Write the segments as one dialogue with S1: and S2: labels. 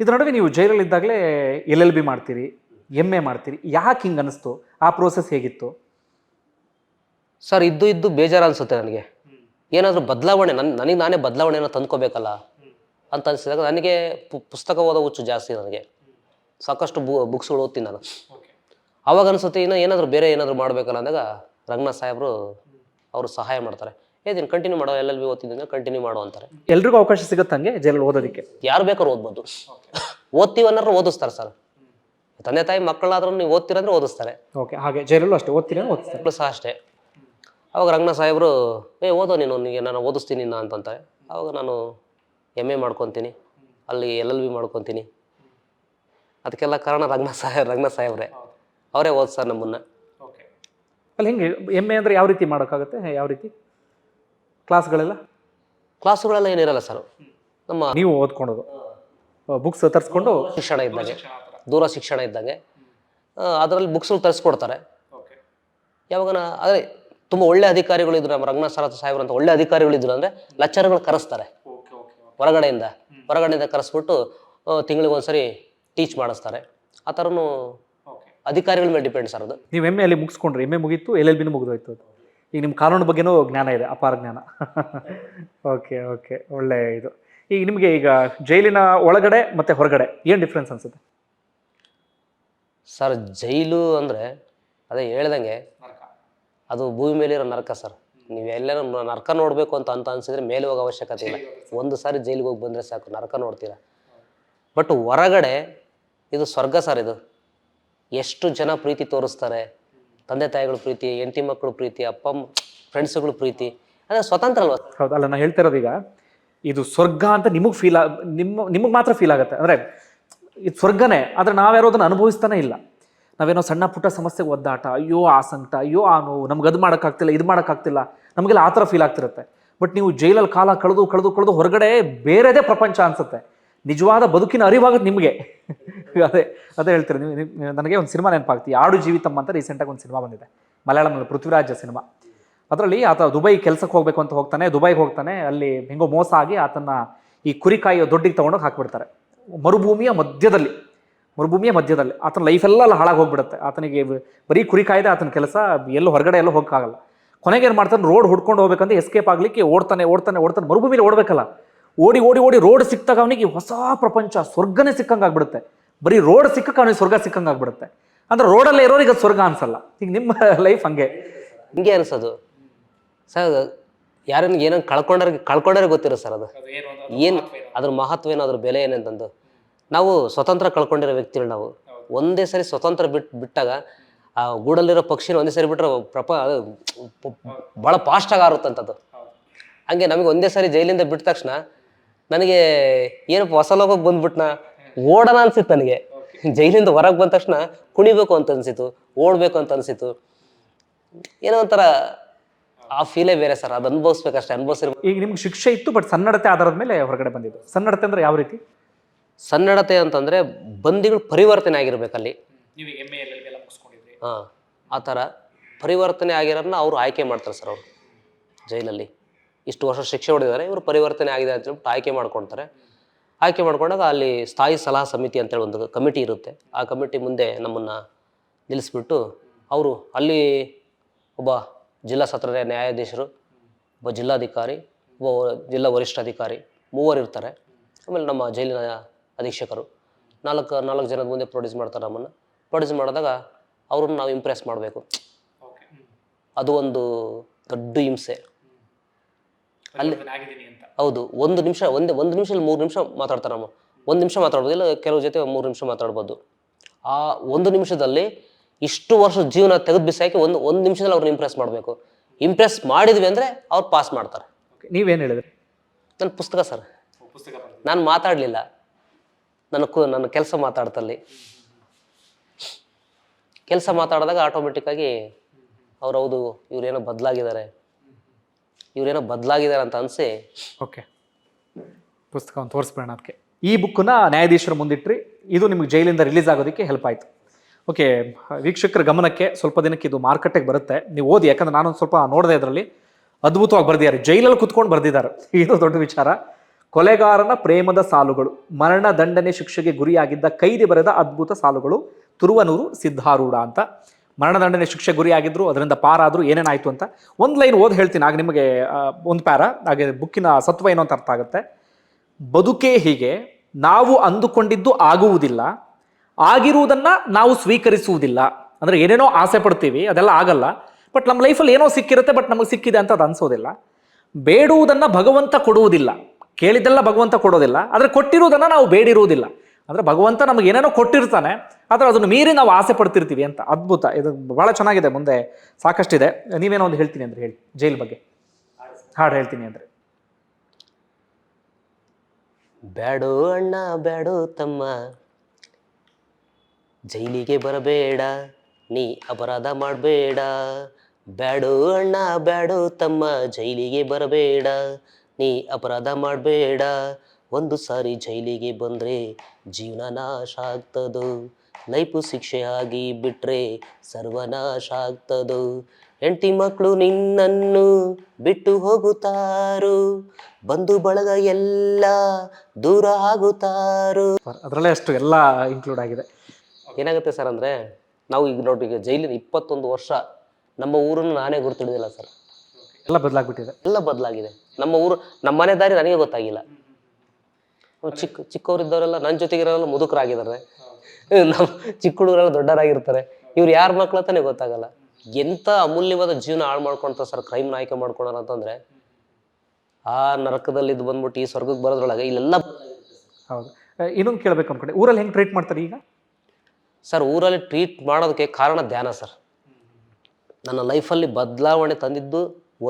S1: ಇದ್ರ ನಡುವೆ ನೀವು ಜೈಲಲ್ಲಿದ್ದಾಗಲೇ ಎಲ್ ಎಲ್ ಬಿ ಮಾಡ್ತೀರಿ ಎಂ ಎ ಮಾಡ್ತೀರಿ, ಯಾಕೆ ಹಿಂಗೆ ಅನಿಸ್ತು? ಆ ಪ್ರೋಸೆಸ್ ಹೇಗಿತ್ತು?
S2: ಸರ್, ಇದ್ದು ಇದ್ದು ಬೇಜಾರು ಅನಿಸುತ್ತೆ ನನಗೆ. ಏನಾದರೂ ಬದಲಾವಣೆ ನನ್ನ ನನಗೆ ನಾನೇ ಬದಲಾವಣೆಯನ್ನು ತಂದ್ಕೋಬೇಕಲ್ಲ ಅಂತ ಅನಿಸಿದಾಗ ನನಗೆ ಪುಸ್ತಕ ಓದೋ ಹುಚ್ಚು ಜಾಸ್ತಿ ನನಗೆ. ಸಾಕಷ್ಟು ಬು ಬುಕ್ಸ್ಗಳು ಓದ್ತೀನಿ ನಾನು. ಅವಾಗ ಅನಿಸುತ್ತೆ ಇನ್ನು ಏನಾದರೂ ಬೇರೆ ಏನಾದರೂ ಮಾಡಬೇಕಲ್ಲ ಅಂದಾಗ ರಂಗನಾಥ್ ಸಾಹೇಬರು ಅವರು ಸಹಾಯ ಮಾಡ್ತಾರೆ. ನೀನು ಕಂಟಿನ್ಯೂ ಮಾಡೋ ಎಲ್ಲ ಎಲ್ ಬಿ ಕಂಟಿನ್ಯೂ ಮಾಡೋ ಅಂತಾರೆ.
S1: ಎಲ್ರಿಗೂ ಅವಕಾಶ ಸಿಗುತ್ತಂಗೆ ಜೈಲಲ್ಲಿ ಓದೋದಕ್ಕೆ.
S2: ಯಾರು ಬೇಕಾದ್ರೂ ಓದ್ಬೋದು. ಓದ್ತೀವಿ ಅನ್ನೋರು ಓದಿಸ್ತಾರೆ ಸರ್. ತಂದೆ ತಾಯಿ ಮಕ್ಕಳಾದ್ರೂ ನೀವು ಓದ್ತೀರಂದ್ರೆ ಓದಿಸ್ತಾರೆ.
S1: ಓಕೆ ಹಾಗೆ ಜೈಲಲ್ಲೂ ಅಷ್ಟೇ ಓದ್ತೀರ ಓದ್ತಾರೆ ಓದಿಸ್ತಾರೆ?
S2: ಸಹ ಅಷ್ಟೇ. ಅವಾಗ ರಂಗನ ಸಾಹೇಬರು ಏ ಓದೋ ನೀನು ನಿನಗೆ ನಾನು ಓದಿಸ್ತೀನಿ ನಾ ಅಂತಂತಾರೆ. ಅವಾಗ ನಾನು ಎಂ ಎ ಮಾಡ್ಕೊತೀನಿ. ಅಲ್ಲಿ ಎಲ್ ಎಲ್ ಬಿ ಮಾಡ್ಕೊತೀನಿ. ಅದಕ್ಕೆಲ್ಲ ಕಾರಣ ರಂಗನ ಸಾಹೇಬ್ ರಂಗನ ಸಾಹೇಬ್ರೆ. ಅವರೇ ಓದಿಸ್ತಾರೆ ನಮ್ಮನ್ನು.
S1: ಅಲ್ಲಿ ಹೆಂಗೆ ಎಂ ಎ ಅಂದರೆ ಯಾವ ರೀತಿ ಮಾಡೋಕ್ಕಾಗುತ್ತೆ? ಯಾವ ರೀತಿ? ಕ್ಲಾಸ್ಗಳೆಲ್ಲ?
S2: ಕ್ಲಾಸುಗಳೆಲ್ಲ ಏನಿರಲ್ಲ ಸರ್. ನಮ್ಮ
S1: ನೀವು ಓದ್ಕೊಳೋದು ಬುಕ್ಸ್ ತರಿಸ್ಕೊಂಡು
S2: ಶಿಕ್ಷಣ ಇದ್ದಂಗೆ. ದೂರ ಶಿಕ್ಷಣ ಇದ್ದಂಗೆ. ಅದರಲ್ಲಿ ಬುಕ್ಸ್ಗಳು ತರಿಸ್ಕೊಡ್ತಾರೆ. ಯಾವಾಗ ಅದೇ ತುಂಬ ಒಳ್ಳೆ ಅಧಿಕಾರಿಗಳು ಇದ್ರು ನಮ್ಮ ರಂಗನಾಥ ಸರತ್ ಸಾಹೇಬ್ರು ಅಂತ ಒಳ್ಳೆ ಅಧಿಕಾರಿಗಳು ಇದ್ರು ಅಂದರೆ ಲಚ್ಚರ್ಗಳು ಕರೆಸ್ತಾರೆ. ಹೊರಗಡೆಯಿಂದ. ಹೊರಗಡೆಯಿಂದ ಕರೆಸ್ಬಿಟ್ಟು ತಿಂಗಳಿಗೆ ಒಂದ್ಸರಿ ಟೀಚ್ ಮಾಡಿಸ್ತಾರೆ. ಆ ಥರನೂ ಅಧಿಕಾರಿಗಳ ಮೇಲೆ ಡಿಪೆಂಡ್ ಸರ್ ಅದು.
S1: ನೀವು ಎಂ ಅಲ್ಲಿ ಮುಗಿಸ್ಕೊಂಡ್ರಿ. ಎಂ ಎ ಮುಗೀತು ಎಲ್ ಎಲ್ ಬಿನೂ ಮುಗಿದೋಯ್ತು ಅದು. ಈಗ ನಿಮ್ಮ ಕಾನೂನು ಬಗ್ಗೆನೂ ಜ್ಞಾನ ಇದೆ ಅಪಾರ ಜ್ಞಾನ. ಓಕೆ ಓಕೆ ಒಳ್ಳೆ ಇದು. ಈಗ ನಿಮಗೆ ಈಗ ಜೈಲಿನ ಒಳಗಡೆ ಮತ್ತು ಹೊರಗಡೆ ಏನು ಡಿಫ್ರೆನ್ಸ್ ಅನ್ಸುತ್ತೆ?
S2: ಸರ್ ಜೈಲು ಅಂದರೆ ಅದೇ ಹೇಳ್ದಂಗೆ ಅದು ಭೂಮಿ ಮೇಲಿರೋ ನರಕ ಸರ್. ನೀವು ಎಲ್ಲರೂ ನರಕ ನೋಡಬೇಕು ಅಂತ ಅಂತ ಅನ್ಸಿದ್ರೆ ಮೇಲೆ ಹೋಗೋ ಅವಶ್ಯಕತೆ ಇಲ್ಲ. ಒಂದು ಸಾರಿ ಜೈಲಿಗೆ ಹೋಗಿ ಬಂದರೆ ಸಾಕು ನರಕ ನೋಡ್ತೀರಾ? ಬಟ್ ಹೊರಗಡೆ ಇದು ಸ್ವರ್ಗ ಸರ್ ಇದು. ಎಷ್ಟು ಜನ ಪ್ರೀತಿ ತೋರಿಸ್ತಾರೆ ತಂದೆ ತಾಯಿಗಳ ಪ್ರೀತಿ, ಹೆಂಡತಿ ಮಕ್ಕಳು ಪ್ರೀತಿ, ಅಪ್ಪ ಫ್ರೆಂಡ್ಸ್ಗಳ ಪ್ರೀತಿ ಅದೇ ಸ್ವತಂತ್ರ ಅಲ್ವಾ?
S1: ಹೌದು, ಅಲ್ಲ ನಾನು ಹೇಳ್ತಾ ಈಗ, ಇದು ಸ್ವರ್ಗ ಅಂತ ನಿಮಗೆ ಫೀಲ್ ನಿಮ್ಮ, ನಿಮಗೆ ಮಾತ್ರ ಫೀಲ್ ಆಗುತ್ತೆ. ಅಂದರೆ, ಇದು ಸ್ವರ್ಗನೇ, ಆದರೆ ನಾವ್ಯಾರೋ ಅದನ್ನು ಅನುಭವಿಸ್ತಾನೆ ಇಲ್ಲ. ನಾವೇನೋ ಸಣ್ಣ ಪುಟ್ಟ ಸಮಸ್ಯೆಗೆ ಒದ್ದಾಟ, ಅಯ್ಯೋ ಆ ಸಂಕಟ ಅಯ್ಯೋ ಆ ನೋವು ನಮ್ಗೆ ಅದು ಮಾಡೋಕ್ಕಾಗ್ತಿಲ್ಲ, ಇದು ಮಾಡೋಕ್ಕಾಗ್ತಿಲ್ಲ, ನಮಗೆಲ್ಲ ಆ ಥರ ಫೀಲ್ ಆಗ್ತಿರುತ್ತೆ. ಬಟ್ ನೀವು ಜೈಲಲ್ಲಿ ಕಾಲ ಕಳೆದು ಕಳೆದು ಕಳೆದು ಹೊರಗಡೆ ಬೇರೆದೇ ಪ್ರಪಂಚ ಅನ್ಸುತ್ತೆ. ನಿಜವಾದ ಬದುಕಿನ ಅರಿವಾಗುತ್ತೆ ನಿಮಗೆ. ಅದೇ ಅದೇ ಹೇಳ್ತೀರಿ, ನೀವು ನನಗೆ ಒಂದು ಸಿನಿಮಾ ನೆನಪಾಗ್ತಿ. ಆಡು ಜೀವಿತಮ್ಮ ಅಂತ ರೀಸೆಂಟಾಗಿ ಒಂದು ಸಿನಿಮಾ ಬಂದಿದೆ. ಮಲಯಾಳಂನಲ್ಲಿ ಪೃಥ್ವಿರಾಜ ಸಿನಿಮಾ. ಅದರಲ್ಲಿ ಆತ ದುಬೈ ಕೆಲಸಕ್ಕೆ ಹೋಗ್ಬೇಕು ಅಂತ ಹೋಗ್ತಾನೆ, ದುಬೈಗೆ ಹೋಗ್ತಾನೆ, ಅಲ್ಲಿ ಹೆಂಗೋ ಮೋಸ ಆಗಿ ಆತನ ಈ ಕುರಿಕಾಯಿಯ ದೊಡ್ಡಿಗೆ ತೊಗೊಂಡೋಗಿ ಹಾಕಿಬಿಡ್ತಾರೆ. ಮರುಭೂಮಿಯ ಮಧ್ಯದಲ್ಲಿ ಮರುಭೂಮಿಯ ಮಧ್ಯದಲ್ಲಿ ಆತನ ಲೈಫೆಲ್ಲ ಅಲ್ಲಿ ಹಾಳಾಗಿ ಹೋಗ್ಬಿಡುತ್ತೆ. ಆತನಿಗೆ ಬರೀ ಕುರಿ ಕಾಯ್ದೆ ಆತನ ಕೆಲಸ, ಎಲ್ಲೂ ಹೊರಗಡೆ ಎಲ್ಲೋ ಹೋಗೋಕ್ಕಾಗಲ್ಲ ಕೊನೆಗೆ ಏನು ಮಾಡ್ತಾನೆ, ರೋಡ್ ಹುಡ್ಕೊಂಡು ಹೋಗ್ಬೇಕಂತ ಎಸ್ಕೇಪ್ ಆಗಲಿಕ್ಕೆ ಓಡ್ತಾನೆ ಓಡ್ತಾನೆ ಓಡ್ತಾನೆ, ಮರುಭೂಮಿಲಿ ಓಡಬೇಕಲ್ಲ. ಓಡಿ ಓಡಿ ಓಡಿ ರೋಡ್ ಸಿಕ್ತಾಗ ಅವನಿಗೆ ಹೊಸ ಪ್ರಪಂಚ, ಸ್ವರ್ಗನೇ ಸಿಕ್ಕಂಗೆ ಆಗ್ಬಿಡುತ್ತೆ ಬರೀ ರೋಡ್ ಸಿಕ್ಕಕ್ಕೆ ಅವನಿಗೆ ಸ್ವರ್ಗ ಸಿಕ್ಕಂಗೆ ಆಗ್ಬಿಡುತ್ತೆ. ಅಂದ್ರೆ ರೋಡಲ್ಲೇ ಇರೋರಿಗೆ ಅದು ಸ್ವರ್ಗ ಅನ್ಸಲ್ಲ. ಈಗ ನಿಮ್ಮ ಲೈಫ್ ಹಂಗೆ.
S2: ಹಿಂಗೆ ಅನ್ಸೋದು. ಸರ್ ಯಾರನ್ನ ಏನೋ ಕಳ್ಕೊಂಡ್ರೆ ಕಳ್ಕೊಂಡ್ರೆ ಗೊತ್ತಿರೋ ಸರ್ ಅದು. ಏನು ಅದ್ರ ಮಹತ್ವ ಏನು, ಅದ್ರ ಬೆಲೆ ಏನಂತಂದು ನಾವು ಸ್ವತಂತ್ರ ಕಳ್ಕೊಂಡಿರೋ ವ್ಯಕ್ತಿಗಳು ನಾವು. ಒಂದೇ ಸರಿ ಸ್ವತಂತ್ರ ಬಿಟ್, ಬಿಟ್ಟಾಗ ಆ ಗೂಡಲ್ಲಿರೋ ಪಕ್ಷಿನ ಒಂದೇ ಸರಿ ಬಿಟ್ಟರೆ ಪ್ರಪ ಭಾಳ ಫಾಸ್ಟಾಗಿ ಆರುತ್ತಂಥದ್ದು ಹಂಗೆ ನಮಗೆ ಒಂದೇ ಸರಿ ಜೈಲಿಂದ ಬಿಟ್ಟ ತಕ್ಷಣ ನನಗೆ ಏನಪ್ಪ ಹೊಸ ಲೋಕಕ್ಕೆ ಬಂದ್ಬಿಟ್ನ? ಓಡೋಣ ಅನ್ಸಿತ್ತು ನನಗೆ. ಜೈಲಿಂದ ಹೊರಗೆ ಬಂದ ತಕ್ಷಣ ಕುಣಿಬೇಕು ಅಂತ ಅನಿಸಿತು ಓಡಬೇಕು ಅಂತ ಅನಿಸಿತು ಏನೋ ಒಂಥರ ಆ ಫೀಲೇ ಬೇರೆ ಸರ್ ಅದು ಅನುಭವಿಸ್ಬೇಕಷ್ಟೇ ಅನುಭವಿಸಿರ್ಬೇಕು.
S1: ಈಗ ನಿಮ್ಗೆ ಶಿಕ್ಷೆ ಇತ್ತು ಬಟ್ ಸನ್ನಡತೆ ಆಧಾರದ ಮೇಲೆ ಹೊರಗಡೆ ಬಂದಿದ್ದು. ಸನ್ನಡತೆ ಅಂದ್ರೆ ಯಾವ ರೀತಿ?
S2: ಸನ್ನಡತೆ ಅಂತಂದ್ರೆ ಬಂದಿಗಳು ಪರಿವರ್ತನೆ ಆಗಿರ್ಬೇಕಲ್ಲಿ.
S1: ನೀವು ಎಂ ಎ ಎಲ್ಲ ಮುಗಿಸ್ಕೊಂಡಿದ್ರಿ.
S2: ಹಾಂ ಆ ಥರ ಪರಿವರ್ತನೆ ಆಗಿರೋದನ್ನ ಅವರು ಆಯ್ಕೆ ಮಾಡ್ತಾರೆ ಸರ್ ಅವರು ಜೈಲಲ್ಲಿ. ಇಷ್ಟು ವರ್ಷ ಶಿಕ್ಷೆ ಹೊಡೆದಿದ್ದಾರೆ ಇವರು ಪರಿವರ್ತನೆ ಆಗಿದೆ ಅಂತ ಹೇಳ್ಬಿಟ್ಟು ಆಯ್ಕೆ ಮಾಡ್ಕೊಳ್ತಾರೆ. ಆಯ್ಕೆ ಮಾಡಿಕೊಂಡಾಗ ಅಲ್ಲಿ ಸ್ಥಾಯಿ ಸಲಹಾ ಸಮಿತಿ ಅಂತೇಳಿ ಒಂದು ಕಮಿಟಿ ಇರುತ್ತೆ. ಆ ಕಮಿಟಿ ಮುಂದೆ ನಮ್ಮನ್ನು ನಿಲ್ಲಿಸ್ಬಿಟ್ಟು ಅವರು ಅಲ್ಲಿ ಒಬ್ಬ ಜಿಲ್ಲಾ ಸತ್ರ ನ್ಯಾಯಾಧೀಶರು ಒಬ್ಬ ಜಿಲ್ಲಾಧಿಕಾರಿ ಒಬ್ಬ ಜಿಲ್ಲಾ ವರಿಷ್ಠಾಧಿಕಾರಿ ಮೂವರು ಇರ್ತಾರೆ. ಆಮೇಲೆ ನಮ್ಮ ಜೈಲಿನ ಅಧೀಕ್ಷಕರು ನಾಲ್ಕು ನಾಲ್ಕು ಜನದ ಮುಂದೆ ಪ್ರೊಡ್ಯೂಸ್ ಮಾಡ್ತಾರೆ ನಮ್ಮನ್ನು. ಪ್ರೊಡ್ಯೂಸ್ ಮಾಡಿದಾಗ ಅವ್ರನ್ನ ನಾವು ಇಂಪ್ರೆಸ್ ಮಾಡಬೇಕು. ಅದು ಒಂದು ದೊಡ್ಡ ಹಿಂಸೆ. ಅಲ್ಲಿ ಹೌದು ಒಂದು ನಿಮಿಷ ಒಂದೇ ಒಂದು ನಿಮಿಷ ಮೂರು ನಿಮಿಷ ಮಾತಾಡ್ತಾರೆ ನಮ್ಮ. ಒಂದು ನಿಮಿಷ ಮಾತಾಡ್ಬೋದು ಇಲ್ಲ ಕೆಲವು ಜೊತೆ ಮೂರು ನಿಮಿಷ ಮಾತಾಡ್ಬೋದು. ಆ ಒಂದು ನಿಮಿಷದಲ್ಲಿ ಇಷ್ಟು ವರ್ಷ ಜೀವನ ತೆಗೆದು ಬಿಸಾಕಿ ಒಂದು ಒಂದು ನಿಮಿಷದಲ್ಲಿ ಅವ್ರನ್ನ ಇಂಪ್ರೆಸ್ ಮಾಡಬೇಕು. ಇಂಪ್ರೆಸ್ ಮಾಡಿದ್ವಿ ಅಂದರೆ ಅವ್ರು ಪಾಸ್ ಮಾಡ್ತಾರೆ.
S1: ನೀವೇನು ಹೇಳಿದ್ರಿ?
S2: ನನ್ನ ಪುಸ್ತಕ ಸರ್. ನಾನು ಮಾತಾಡಲಿಲ್ಲ. ನನ್ನ ಕು ನನ್ನ ಕೆಲಸ ಮಾತಾಡ್ತಲ್ಲಿ. ಕೆಲಸ ಮಾತಾಡಿದಾಗ ಆಟೋಮೆಟಿಕ್ಕಾಗಿ ಅವ್ರು ಹೌದು ಇವ್ರೇನೋ ಬದಲಾಗಿದ್ದಾರೆ. ಇವ್ರೇನೋ ಬದಲಾಗಿದ್ದಾರೆ ಅಂತ ಅನಿಸಿ.
S1: ಓಕೆ. ಪುಸ್ತಕವನ್ನು ತೋರಿಸ್ಬೇಡ ಅದಕ್ಕೆ. ಈ ಬುಕ್ಕನ್ನ ನ್ಯಾಯಾಧೀಶರು ಮುಂದಿಟ್ರಿ. ಇದು ನಿಮಗೆ ಜೈಲಿಂದ ರಿಲೀಸ್ ಆಗೋದಕ್ಕೆ ಹೆಲ್ಪ್ ಆಯಿತು. ಓಕೆ, ವೀಕ್ಷಕರ ಗಮನಕ್ಕೆ ಸ್ವಲ್ಪ ದಿನಕ್ಕೆ ಇದು ಮಾರ್ಕೆಟಿಗೆ ಬರುತ್ತೆ. ನೀವು ಓದಿ, ಯಾಕಂದ್ರೆ ನಾನೊಂದು ಸ್ವಲ್ಪ ನೋಡಿದೆ ಇದರಲ್ಲಿ. ಅದ್ಭುತವಾಗಿ ಬರೆದಿದ್ದಾರೆ. ಜೈಲಲ್ಲಿ ಕುತ್ಕೊಂಡು ಬರೆದಿದ್ದಾರೆ. ಇದು ದೊಡ್ಡ ವಿಚಾರ. ಕೊಲೆಗಾರನ ಪ್ರೇಮದ ಸಾಲುಗಳು, ಮರಣ ದಂಡನೆ ಶಿಕ್ಷೆಗೆ ಗುರಿಯಾಗಿದ್ದ ಕೈದಿ ಬರೆದ ಅದ್ಭುತ ಸಾಲುಗಳು, ತುರುವನೂರು ಸಿದ್ಧಾರೂಢ ಅಂತ. ಮರಣದಂಡನೆ ಶಿಕ್ಷೆ ಗುರಿಯಾಗಿದ್ರು, ಅದರಿಂದ ಪಾರಾದರೂ, ಏನೇನಾಯಿತು ಅಂತ ಒಂದು ಲೈನ್ ಓದಿ ಹೇಳ್ತೀನಿ. ಆಗ ನಿಮಗೆ ಒಂದು ಪ್ಯಾರ, ಹಾಗೆ ಬುಕ್ಕಿನ ಸತ್ವ ಏನು ಅಂತ ಅರ್ಥ ಆಗುತ್ತೆ. ಬದುಕೇ ಹೀಗೆ, ನಾವು ಅಂದುಕೊಂಡಿದ್ದು ಆಗುವುದಿಲ್ಲ, ಆಗಿರುವುದನ್ನು ನಾವು ಸ್ವೀಕರಿಸುವುದಿಲ್ಲ. ಅಂದರೆ ಏನೇನೋ ಆಸೆ ಪಡ್ತೀವಿ, ಅದೆಲ್ಲ ಆಗಲ್ಲ. ಬಟ್ ನಮ್ಮ ಲೈಫಲ್ಲಿ ಏನೋ ಸಿಕ್ಕಿರುತ್ತೆ, ಬಟ್ ನಮಗೆ ಸಿಕ್ಕಿದೆ ಅಂತ ಅದು ಅನ್ಸೋದಿಲ್ಲ. ಬೇಡುವುದನ್ನು ಭಗವಂತ ಕೊಡುವುದಿಲ್ಲ. ಕೇಳಿದ್ದೆಲ್ಲ ಭಗವಂತ ಕೊಡೋದಿಲ್ಲ. ಆದರೆ ಕೊಟ್ಟಿರುವುದನ್ನು ನಾವು ಬೇಡಿರುವುದಿಲ್ಲ. ಅಂದ್ರೆ ಭಗವಂತ ನಮಗೆ ಏನೇನೋ ಕೊಟ್ಟಿರ್ತಾನೆ, ಆದರೆ ಅದನ್ನು ಮೀರಿ ನಾವು ಆಸೆ ಪಡ್ತಿರ್ತೀವಿ ಅಂತ ಅದ್ಭುತ. ಇದು ಬಹಳ ಚೆನ್ನಾಗಿದೆ, ಮುಂದೆ ಸಾಕಷ್ಟಿದೆ. ನೀವೇನೋ ಒಂದು ಹೇಳ್ತೀನಿ ಅಂದ್ರೆ ಹೇಳಿ, ಜೈಲ್ ಬಗ್ಗೆ. ಹಾಡು ಹೇಳ್ತೀನಿ ಅಂದ್ರೆ.
S2: ಬ್ಯಾಡೋ ಅಣ್ಣ, ಬ್ಯಾಡೋ ತಮ್ಮ. ಜೈಲಿಗೆ ಬರಬೇಡ, ನೀ ಅಪರಾಧ ಮಾಡಬೇಡ. ಬ್ಯಾಡೋ ಅಣ್ಣ, ಬ್ಯಾಡೋ ತಮ್ಮ, ಜೈಲಿಗೆ ಬರಬೇಡ, ನೀ ಅಪರಾಧ ಮಾಡಬೇಡ. ಒಂದು ಸಾರಿ ಜೈಲಿಗೆ ಬಂದರೆ ಜೀವನ ನಾಶ ಆಗ್ತದೋ. ಲೈಫು ಶಿಕ್ಷೆಯಾಗಿ ಆಗಿ ಬಿಟ್ರೆ ಸರ್ವನಾಶ ಆಗ್ತದೋ. ಹೆಂಡತಿ ಮಕ್ಕಳು ನಿನ್ನನ್ನು ಬಿಟ್ಟು ಹೋಗುತ್ತಾರು. ಬಂಧು ಬಳಗ ಎಲ್ಲ ದೂರ ಆಗುತ್ತಾರು.
S1: ಅದರಲ್ಲೇ ಅಷ್ಟು ಎಲ್ಲ ಇನ್ಕ್ಲೂಡ್ ಆಗಿದೆ.
S2: ಏನಾಗುತ್ತೆ ಸರ್ ಅಂದರೆ ನಾವು ಈಗ ನೋಡಿ ಈಗ ಜೈಲಿನ ಇಪ್ಪತ್ತೊಂದು ವರ್ಷ ನಮ್ಮ ಊರನ್ನು ನಾನೇ ಗುರುತಿಡಿದಿಲ್ಲ ಸರ್.
S1: ಎಲ್ಲ ಬದಲಾಗ್ಬಿಟ್ಟಿದೆ.
S2: ಎಲ್ಲ ಬದಲಾಗಿದೆ. ನಮ್ಮ ಊರು ನಮ್ಮ ಮನೆ ದಾರಿ ನನಗೆ ಗೊತ್ತಾಗಿಲ್ಲ. ಚಿಕ್ಕ ಚಿಕ್ಕವರಿದ್ದವರೆಲ್ಲ ನನ್ನ ಜೊತೆಗಿರೋಲ್ಲ ಮುದುಕರಾಗಿದ್ದಾರೆ. ನಮ್ಮ ಚಿಕ್ಕ ಹುಡುಗರೆಲ್ಲ ದೊಡ್ಡರಾಗಿರ್ತಾರೆ ಇವ್ರು ಯಾರ ಮಕ್ಳು ಅಂತಾನೆ ಗೊತ್ತಾಗಲ್ಲ. ಎಂಥ ಅಮೂಲ್ಯವಾದ ಜೀವನ ಹಾಳು ಮಾಡ್ಕೊಂತ ಸರ್ ಕ್ರೈಮ್ ಆಯ್ಕೆ ಮಾಡ್ಕೊಳೋಣ ಅಂತಂದ್ರೆ ಆ ನರಕದಲ್ಲಿ ಇದು ಬಂದ್ಬಿಟ್ಟು ಈ ಸ್ವರ್ಗಕ್ಕೆ ಬರೋದ್ರೊಳಗೆ ಇಲ್ಲೆಲ್ಲ
S1: ಹೌದು. ಇನ್ನೊಂದು ಕೇಳ್ಬೇಕು ಅನ್ಕೊಂಡೆ. ಊರಲ್ಲಿ ಹೆಂಗೆ ಟ್ರೀಟ್ ಮಾಡ್ತಾರೆ ಈಗ?
S2: ಸರ್ ಊರಲ್ಲಿ ಟ್ರೀಟ್ ಮಾಡೋದಕ್ಕೆ ಕಾರಣ ಧ್ಯಾನ ಸರ್. ನನ್ನ ಲೈಫಲ್ಲಿ ಬದಲಾವಣೆ ತಂದಿದ್ದು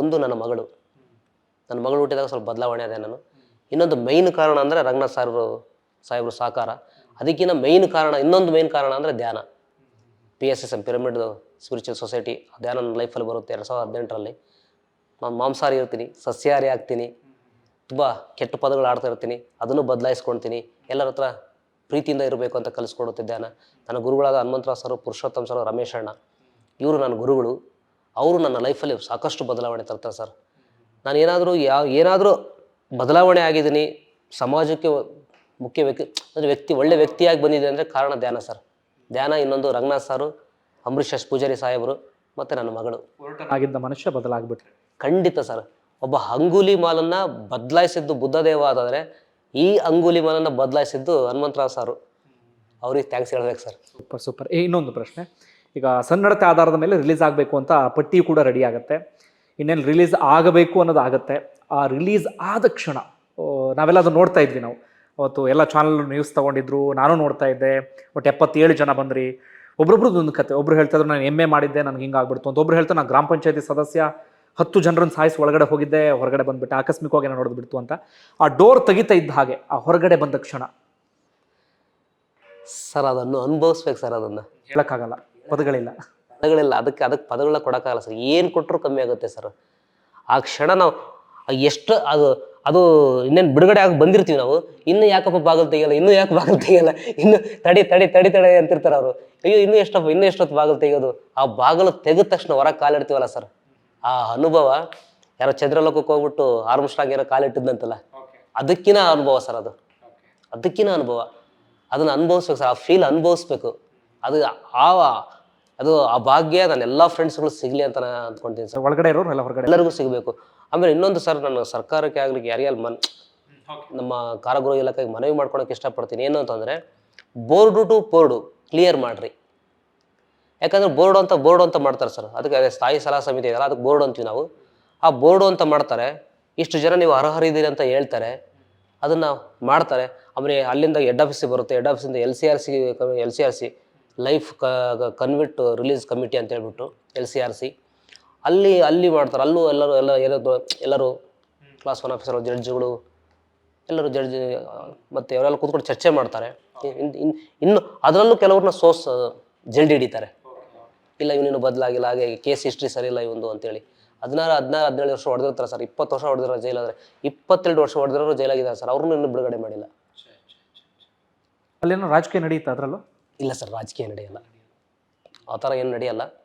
S2: ಒಂದು ನನ್ನ ಮಗಳು. ನನ್ನ ಮಗಳು ಹುಟ್ಟಿದಾಗ ಸ್ವಲ್ಪ ಬದಲಾವಣೆ ಅದೇ ನಾನು. ಇನ್ನೊಂದು ಮೈನ್ ಕಾರಣ ಅಂದರೆ ರಂಗನಾಥ್ ಸಾಹೇಬರು ಸಾಹೇಬರು ಸಾಕಾರ. ಅದಕ್ಕಿಂತ ಮೈನ್ ಕಾರಣ, ಇನ್ನೊಂದು ಮೈನ್ ಕಾರಣ ಅಂದರೆ ಧ್ಯಾನ. P S S M pyramid spiritual society ಧ್ಯಾನ ನನ್ನ ಲೈಫಲ್ಲಿ ಬರುತ್ತೆ ಎರಡು ಸಾವಿರದ ಹದಿನೆಂಟರಲ್ಲಿ. ನಾನು ಮಾಂಸಾಹಾರಿ ಇರ್ತೀನಿ, ಸಸ್ಯಾಹಾರಿ ಆಗ್ತೀನಿ, ತುಂಬ ಕೆಟ್ಟ ಪದಗಳು ಆಡ್ತಾ ಇರ್ತೀನಿ, ಅದನ್ನು ಬದಲಾಯಿಸ್ಕೊಳ್ತೀನಿ ಎಲ್ಲರ ಹತ್ರ ಪ್ರೀತಿಯಿಂದ ಇರಬೇಕು ಅಂತ ಕಲಿಸ್ಕೊಡುತ್ತೆ ಧ್ಯಾನ. ನನ್ನ ಗುರುಗಳಾದ ಹನುಮಂತರಾವ್ ಸರ್ ಪುರುಷೋತ್ತಮ್ ಸರ್ ರಮೇಶ್ ಅಣ್ಣ, ಇವರು ನನ್ನ ಗುರುಗಳು. ಅವರು ನನ್ನ ಲೈಫಲ್ಲಿ ಸಾಕಷ್ಟು ಬದಲಾವಣೆ ತರ್ತಾರೆ ಸರ್ ನಾನು ಏನಾದರೂ ಯಾವ ಏನಾದರೂ ಬದಲಾವಣೆ ಆಗಿದ್ದೀನಿ ಸಮಾಜಕ್ಕೆ ಮುಖ್ಯ ವ್ಯಕ್ತಿ ಅಂದರೆ ವ್ಯಕ್ತಿ ಒಳ್ಳೆ ವ್ಯಕ್ತಿಯಾಗಿ ಬಂದಿದೆ ಅಂದರೆ ಕಾರಣ ಧ್ಯಾನ ಸರ್. ಧ್ಯಾನ ಇನ್ನೊಂದು ರಂಗನಾಥ್ ಸಾರು ಅಂಬರೀಷ್ ಎಸ್ ಪೂಜಾರಿ ಸಾಹೇಬರು ಮತ್ತು ನನ್ನ ಮಗಳು.
S1: ಆಗಿದ್ದ ಮನುಷ್ಯ ಬದಲಾಗ್ಬಿಟ್ರೆ.
S2: ಖಂಡಿತ ಸರ್. ಒಬ್ಬ ಅಂಗುಲಿ ಮಾಲನ್ನು ಬದಲಾಯಿಸಿದ್ದು ಬುದ್ಧದೇವ ಆದರೆ ಈ ಅಂಗುಲಿ ಮಾಲನ್ನು ಬದಲಾಯಿಸಿದ್ದು ಹನುಮಂತರಾವ್ ಸಾರು. ಅವ್ರಿಗೆ ಥ್ಯಾಂಕ್ಸ್ ಹೇಳ್ಬೇಕು ಸರ್.
S1: Super super. ಏ ಇನ್ನೊಂದು ಪ್ರಶ್ನೆ. ಈಗ ಸನ್ನಡತೆ ಆಧಾರದ ಮೇಲೆ ರಿಲೀಸ್ ಆಗಬೇಕು ಅಂತ ಪಟ್ಟಿ ಕೂಡ ರೆಡಿ ಆಗುತ್ತೆ. ಇನ್ನೇನು ರಿಲೀಸ್ ಆಗಬೇಕು ಅನ್ನೋದು ಆಗುತ್ತೆ. ಆ ರಿಲೀಸ್ ಆದ ಕ್ಷಣ ನಾವೆಲ್ಲ ಅದನ್ನು ನೋಡ್ತಾ ಇದ್ವಿ ನಾವು. ಅವತ್ತು ಎಲ್ಲ ಚಾನಲ್ ನ್ಯೂಸ್ ತಗೊಂಡಿದ್ರು ನಾನು ನೋಡ್ತಾ ಇದ್ದೆ. ಒಟ್ಟು ಎಪ್ಪತ್ತೇಳು ಜನ ಬಂದ್ರಿ. ಒಬ್ರೊಬ್ರದ್ದು ಒಂದು ಕತೆ ಒಬ್ರು ಹೇಳ್ತಾ ಇದ್ರು ನಾನು ಎಂ ಎ ಮಾಡಿದ್ದೆ ನನಗೆ ಹಿಂಗಾಗ್ಬಿಡ್ತು ಅಂತ ಒಬ್ರು ಹೇಳ್ತಾ ನಾನು ಗ್ರಾಮ ಪಂಚಾಯತಿ ಸದಸ್ಯ ಹತ್ತು ಜನರನ್ನು ಸಾಯಿಸಿ ಒಳಗಡೆ ಹೋಗಿದ್ದೆ ಹೊರಗಡೆ ಬಂದ್ಬಿಟ್ಟು ಆಕಸ್ಮಿಕವಾಗಿ ಏನೋ ನೋಡಿದ್ಬಿಡ್ತು ಅಂತ. ಆ ಡೋರ್ ತೆಗಿತಾ ಇದ್ದ ಹಾಗೆ ಆ ಹೊರಗಡೆ ಬಂದ ಕ್ಷಣ.
S2: ಸರ್ ಅದನ್ನು ಅನುಭವಿಸ್ಬೇಕು ಸರ್ ಅದನ್ನು.
S1: ಹೇಳೋಕ್ಕಾಗಲ್ಲ. ಪದಗಳಿಲ್ಲ.
S2: ಪದಗಳಿಲ್ಲ. ಅದಕ್ಕೆ ಅದಕ್ಕೆ ಪದಗಳನ್ನ ಕೊಡೋಕ್ಕಾಗಲ್ಲ ಸರ್. ಏನು ಕೊಟ್ಟರು ಕಮ್ಮಿ ಆಗುತ್ತೆ ಸರ್. ಆ ಕ್ಷಣ ನಾವು ಎಷ್ಟು ಅದು ಅದು ಇನ್ನೇನು ಬಿಡುಗಡೆ ಆಗಿ ಬಂದಿರ್ತೀವಿ ನಾವು. ಇನ್ನು ಯಾಕಪ್ಪ ಬಾಗಿಲು ತೆಗಿಯಲ್ಲ ಇನ್ನೂ ಯಾಕೆ ಬಾಗಿಲು ತೆಗಿಯಲ್ಲ? ಇನ್ನು ತಡಿ ತಡಿ ತಡಿ ತಡಿ ಅಂತಿರ್ತಾರೆ ಅವರು. ಅಯ್ಯೋ ಇನ್ನೂ ಎಷ್ಟಪ್ಪ ಇನ್ನೂ ಎಷ್ಟೊತ್ತು ಬಾಗಿಲು ತೆಗೆಯೋದು? ಆ ಬಾಗಿಲು ತೆಗೆದ ತಕ್ಷಣ ಹೊರಗೆ ಕಾಲಿಡ್ತೀವಲ್ಲ ಸರ್? ಆ ಅನುಭವ ಯಾರೋ ಚಂದ್ರಲೋಕಕ್ಕೆ ಹೋಗ್ಬಿಟ್ಟು ಆರ್ಮ್ಸ್ಟ್ರಾಂಗ್ ಏನೋ ಕಾಲಿಟ್ಟಿದ್ದಂತಲ್ಲ ಅದಕ್ಕಿನ ಅನುಭವ ಸರ್ ಅದು. ಅದಕ್ಕಿನ ಅನುಭವ. ಅದನ್ನು ಅನುಭವಿಸ್ಬೇಕು ಸರ್ ಆ ಫೀಲ್ ಅನುಭವಿಸ್ಬೇಕು. ಅದು ಆ ಅದು ಆ ಭಾಗ್ಯ ನನ್ನ ಎಲ್ಲ ಫ್ರೆಂಡ್ಸ್ಗಳು ಸಿಗಲಿ ಅಂತ ನಾನು ಅಂದ್ಕೊಳ್ತೀನಿ ಸರ್.
S1: ಒಳಗಡೆ ಇರೋರು ಎಲ್ಲ ಹೊರಗಡೆ?
S2: ಎಲ್ಲರಿಗೂ ಸಿಗಬೇಕು. ಆಮೇಲೆ ಇನ್ನೊಂದು ಸರ್ ನನ್ನ ಸರ್ಕಾರಕ್ಕೆ ಆಗ್ಲಿಕ್ಕೆ ಯಾರಿಗಾಲ್ ಮನ್ ನಮ್ಮ ಕಾರಾಗೃಹ ಇಲಾಖೆಗೆ ಮನವಿ ಮಾಡ್ಕೊಳಕ್ಕೆ ಇಷ್ಟಪಡ್ತೀನಿ. ಏನು ಅಂತಂದರೆ ಬೋರ್ಡು ಟು ಬೋರ್ಡು ಕ್ಲಿಯರ್ ಮಾಡಿರಿ. ಯಾಕಂದ್ರೆ ಬೋರ್ಡು ಅಂತ ಬೋರ್ಡು ಅಂತ ಮಾಡ್ತಾರೆ ಸರ್. ಅದಕ್ಕೆ ಅದೇ ಸ್ಥಾಯಿ ಸಲಹಾ ಸಮಿತಿ ಇದೆಯಲ್ಲ ಅದಕ್ಕೆ ಬೋರ್ಡು ಅಂತೀವಿ ನಾವು. ಆ ಬೋರ್ಡು ಅಂತ ಮಾಡ್ತಾರೆ. ಇಷ್ಟು ಜನ ನೀವು ಅರ್ಹರಿದ್ದೀರಿ ಅಂತ ಹೇಳ್ತಾರೆ. ಅದನ್ನು ಮಾಡ್ತಾರೆ. ಆಮೇಲೆ ಅಲ್ಲಿಂದ ಹೆಡ್ ಆಫೀಸಿಗೆ ಬರುತ್ತೆ. ಹೆಡ್ ಆಫೀಸಿಂದ L C R C L C R C life convict release committee ಅಂತ ಹೇಳ್ಬಿಟ್ಟು ಎಲ್ ಸಿ ಆರ್ ಸಿ. ಅಲ್ಲಿ ಅಲ್ಲಿ ಮಾಡ್ತಾರೆ. ಅಲ್ಲೂ ಎಲ್ಲರೂ ಎಲ್ಲ ಎಲ್ಲರೂ ಕ್ಲಾಸ್ ಒನ್ ಆಫೀಸರ್ ಜಡ್ಜ್ಗಳು ಎಲ್ಲರೂ ಜಡ್ಜ್ ಮತ್ತು ಅವರೆಲ್ಲ ಕೂತ್ಕೊಂಡು ಚರ್ಚೆ ಮಾಡ್ತಾರೆ. ಇನ್- ಇನ್- ಇನ್ನು ಅದರಲ್ಲೂ ಕೆಲವ್ರನ್ನ ಸೋಸ್ ಜಲ್ಡಿ ಹಿಡಿತಾರೆ. ಇಲ್ಲ ಇವನೇನು ಬದಲಾಗಿಲ್ಲ ಹಾಗೆ ಕೇಸ್ ಹಿಸ್ಟ್ರಿ ಸರಿ ಇಲ್ಲ ಇವಂದು ಅಂತೇಳಿ. ಹದಿನಾರು ಹದಿನಾರು ಹದಿನೇಳು ವರ್ಷ ಹೊಡೆದಿರ್ತಾರೆ ಸರ್. ಇಪ್ಪತ್ತು ವರ್ಷ ಹೊಡೆದಿರೋ ಜೈಲಾದರೆ ಇಪ್ಪತ್ತೆರಡು ವರ್ಷ ಹೊಡೆದಿರೋರು ಜೈಲಾಗಿದ್ದಾರೆ ಸರ್. ಅವ್ರನ್ನೂ ಇನ್ನೂ ಬಿಡುಗಡೆ ಮಾಡಿಲ್ಲ.
S1: ಅಲ್ಲೇನೋ ರಾಜಕೀಯ ನಡೆಯುತ್ತೆ ಅದರಲ್ಲೂ?
S2: ಇಲ್ಲ ಸರ್ ರಾಜಕೀಯ ನಡೆಯಲ್ಲ. ಆ ಥರ ಏನು ನಡೆಯಲ್ಲ.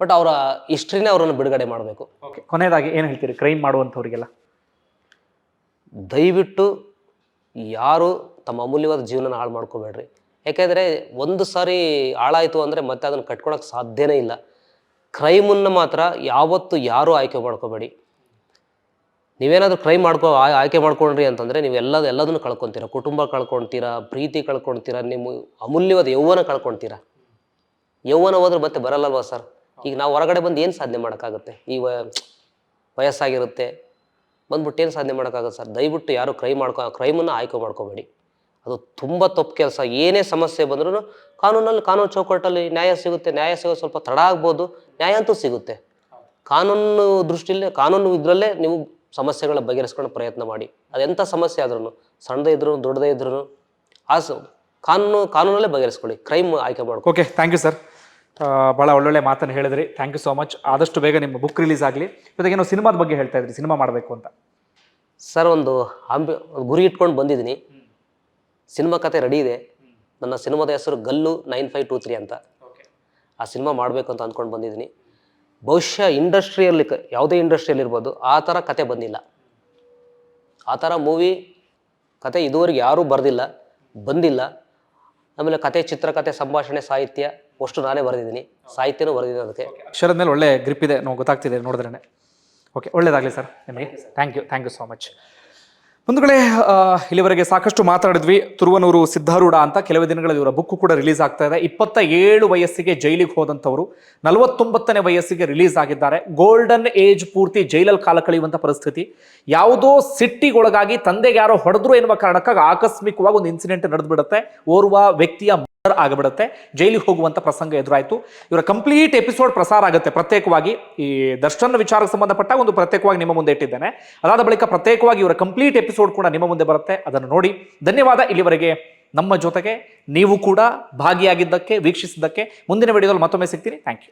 S2: ಬಟ್ ಅವರ ಹಿಸ್ಟ್ರಿನೇ ಅವರನ್ನು ಬಿಡುಗಡೆ ಮಾಡಬೇಕು.
S1: ಓಕೆ ಕೊನೆಯದಾಗಿ ಏನು ಹೇಳ್ತೀರಿ? ಕ್ರೈಮ್ ಮಾಡುವಂಥವ್ರಿಗೆಲ್ಲ?
S2: ದಯವಿಟ್ಟು ಯಾರು ತಮ್ಮ ಅಮೂಲ್ಯವಾದ ಜೀವನ ಹಾಳು ಮಾಡ್ಕೋಬೇಡ್ರಿ. ಯಾಕೆಂದರೆ ಒಂದು ಸಾರಿ ಹಾಳಾಯಿತು ಅಂದರೆ ಮತ್ತೆ ಅದನ್ನು ಕಟ್ಕೊಳಕ್ಕೆ ಸಾಧ್ಯನೇ ಇಲ್ಲ. ಕ್ರೈಮನ್ನು ಮಾತ್ರ ಯಾವತ್ತೂ ಯಾರೂ ಆಯ್ಕೆ ಮಾಡ್ಕೋಬೇಡಿ. ನೀವೇನಾದರೂ ಕ್ರೈಮ್ ಮಾಡ್ಕೊ ಆಯ್ಕೆ ಮಾಡ್ಕೊಂಡ್ರಿ ಅಂತಂದರೆ ನೀವು ಎಲ್ಲ ಎಲ್ಲದನ್ನು ಕಳ್ಕೊತೀರಾ. ಕುಟುಂಬ ಕಳ್ಕೊತೀರಾ ಪ್ರೀತಿ ಕಳ್ಕೊಳ್ತೀರಾ ನಿಮ್ಮ ಅಮೂಲ್ಯವಾದ ಯೌವನ ಕಳ್ಕೊತೀರಾ. ಯೌವನ ಹೋದ್ರೆ ಮತ್ತೆ ಬರಲ್ಲಲ್ವಾ ಸರ್? ಈಗ ನಾವು ಹೊರಗಡೆ ಬಂದು ಏನು ಸಾಧನೆ ಮಾಡೋಕ್ಕಾಗುತ್ತೆ? ಈ ವಯಸ್ಸಾಗಿರುತ್ತೆ. ಬಂದ್ಬಿಟ್ಟು ಏನು ಸಾಧನೆ ಮಾಡೋಕ್ಕಾಗುತ್ತೆ ಸರ್? ದಯವಿಟ್ಟು ಯಾರು ಕ್ರೈಮ್ ಮಾಡ್ಕೊ, ಕ್ರೈಮನ್ನು ಆಯ್ಕೆ ಮಾಡ್ಕೋಬೇಡಿ. ಅದು ತುಂಬ ತಪ್ಪು ಕೆಲಸ. ಏನೇ ಸಮಸ್ಯೆ ಬಂದ್ರೂ ಕಾನೂನಲ್ಲಿ, ಕಾನೂನು ಚೌಕಟ್ಟಲ್ಲಿ ನ್ಯಾಯ ಸಿಗುತ್ತೆ. ನ್ಯಾಯ ಸಿಗೋದು ಸ್ವಲ್ಪ ತಡ ಆಗ್ಬೋದು. ನ್ಯಾಯ ಅಂತೂ ಸಿಗುತ್ತೆ. ಕಾನೂನು ದೃಷ್ಟಿಯಲ್ಲಿ ಕಾನೂನು ಇದರಲ್ಲೇ ನೀವು ಸಮಸ್ಯೆಗಳ ಬಗೆಹರಿಸ್ಕೊಂಡು ಪ್ರಯತ್ನ ಮಾಡಿ. ಅದೆಂಥ ಸಮಸ್ಯೆ ಆದ್ರೂ ಸಣ್ಣದೇ ಇದ್ರು ದೊಡ್ಡದೇ ಇದ್ರು ಆ ಕಾನೂನು, ಕಾನೂನಲ್ಲೇ ಬಗೆಹರಿಸ್ಕೊಳ್ಳಿ. ಕ್ರೈಮ್ ಆಯ್ಕೆ ಮಾಡ್ಕೊ.
S1: ಓಕೆ ಥ್ಯಾಂಕ್ ಯು ಸರ್ ಭಾಳ ಒಳ್ಳೊಳ್ಳೆ ಮಾತನ್ನು ಹೇಳಿದ್ರಿ. ಥ್ಯಾಂಕ್ ಯು ಸೋ ಮಚ್ ಆದಷ್ಟು ಬೇಗ ನಿಮ್ಮ ಬುಕ್ ರಿಲೀಸ್ ಆಗಲಿ. ಜೊತೆಗೆ ನಾವು ಸಿನಿಮಾದ ಬಗ್ಗೆ ಹೇಳ್ತಾ ಇದ್ರಿ. ಸಿನಿಮಾ ಮಾಡಬೇಕು ಅಂತ.
S2: ಸರ್ ಒಂದು ಅಂಬಿ ಗುರಿ ಇಟ್ಕೊಂಡು ಬಂದಿದ್ದೀನಿ. ಸಿನಿಮಾ ಕತೆ ರೆಡಿ ಇದೆ. ನನ್ನ ಸಿನಿಮಾದ ಹೆಸರು ಗಲ್ಲು ನೈನ್ ಫೈವ್ ಟೂ ತ್ರೀ ಅಂತ. ಆ ಸಿನಿಮಾ ಮಾಡಬೇಕು ಅಂತ ಅಂದ್ಕೊಂಡು ಬಂದಿದ್ದೀನಿ. ಬಹುಶಃ ಇಂಡಸ್ಟ್ರಿಯಲ್ಲಿ ಯಾವುದೇ ಇಂಡಸ್ಟ್ರಿಯಲ್ಲಿ ಇರ್ಬೋದು ಆ ಥರ ಕತೆ ಬಂದಿಲ್ಲ. ಆ ಥರ ಮೂವಿ ಕತೆ ಇದುವರೆಗೆ ಯಾರೂ ಬರೆದಿಲ್ಲ. ಬಂದಿಲ್ಲ. ಆಮೇಲೆ ಕತೆ ಚಿತ್ರಕಥೆ ಸಂಭಾಷಣೆ ಸಾಹಿತ್ಯ ಅಷ್ಟು ನಾನೇ ಬರೆದಿದ್ದೀನಿ ಸಾಹಿತ್ಯನೂ ಬರೆದಿದ್ದೀನಿ ಅದಕ್ಕೆ.
S1: ಅಕ್ಷರದ ಮೇಲೆ ಒಳ್ಳೆ ಗ್ರಿಪ್ ಇದೆ ನಾವು ಗೊತ್ತಾಗ್ತಿದೆ ನೋಡಿದ್ರೇ ಓಕೆ ಒಳ್ಳೇದಾಗಲಿ ಸರ್ ನಿಮಗೆ. Thank you thank you so much ಬಂಧುಗಳೇ ಇಲ್ಲಿವರೆಗೆ ಸಾಕಷ್ಟು ಮಾತಾಡಿದ್ವಿ. ತುರುವನೂರು ಸಿದ್ಧಾರೂಢ ಅಂತ ಕೆಲವೇ ದಿನಗಳಲ್ಲಿ ಇವರ ಬುಕ್ ಕೂಡ ರಿಲೀಸ್ ಆಗ್ತಾ ಇದೆ. ಇಪ್ಪತ್ತ ಏಳು ವಯಸ್ಸಿಗೆ ಜೈಲಿಗೆ ಹೋದಂಥವರು ನಲವತ್ತೊಂಬತ್ತನೇ ವಯಸ್ಸಿಗೆ ರಿಲೀಸ್ ಆಗಿದ್ದಾರೆ. ಗೋಲ್ಡನ್ ಏಜ್ ಪೂರ್ತಿ ಜೈಲಲ್ಲಿ ಕಾಲ ಕಳೆಯುವಂಥ ಪರಿಸ್ಥಿತಿ. ಯಾವುದೋ ಸಿಟ್ಟಿಗೊಳಗಾಗಿ ತಂದೆಗೆ ಯಾರೋ ಹೊಡೆದ್ರು ಎನ್ನುವ ಕಾರಣಕ್ಕಾಗಿ ಆಕಸ್ಮಿಕವಾಗಿ ಒಂದು ಇನ್ಸಿಡೆಂಟ್ ನಡೆದುಬಿಡುತ್ತೆ. ಓರ್ವ ವ್ಯಕ್ತಿಯ ಆಗಿಬಿಡುತ್ತೆ. ಜೈಲಿಗೆ ಹೋಗುವಂತ ಪ್ರಸಂಗ ಎದುರಾಯಿತು. ಇವರ ಕಂಪ್ಲೀಟ್ ಎಪಿಸೋಡ್ ಪ್ರಸಾರ ಆಗುತ್ತೆ. ಪ್ರತ್ಯೇಕವಾಗಿ ಈ ದರ್ಶನ್ ವಿಚಾರಕ್ಕೆ ಸಂಬಂಧಪಟ್ಟ ಒಂದು ಪ್ರತ್ಯೇಕವಾಗಿ ನಿಮ್ಮ ಮುಂದೆ ಇಟ್ಟಿದ್ದೇನೆ. ಅದಾದ ಬಳಿಕ ಪ್ರತ್ಯೇಕವಾಗಿ ಇವರ ಕಂಪ್ಲೀಟ್ ಎಪಿಸೋಡ್ ಕೂಡ ನಿಮ್ಮ ಮುಂದೆ ಬರುತ್ತೆ. ಅದನ್ನು ನೋಡಿ. ಧನ್ಯವಾದ. ಇಲ್ಲಿವರೆಗೆ ನಮ್ಮ ಜೊತೆಗೆ ನೀವು ಕೂಡ ಭಾಗಿಯಾಗಿದ್ದಕ್ಕೆ, ವೀಕ್ಷಿಸಿದ್ದಕ್ಕೆ ಮುಂದಿನ ವಿಡಿಯೋದಲ್ಲಿ ಮತ್ತೊಮ್ಮೆ ಸಿಗ್ತೀನಿ. Thank you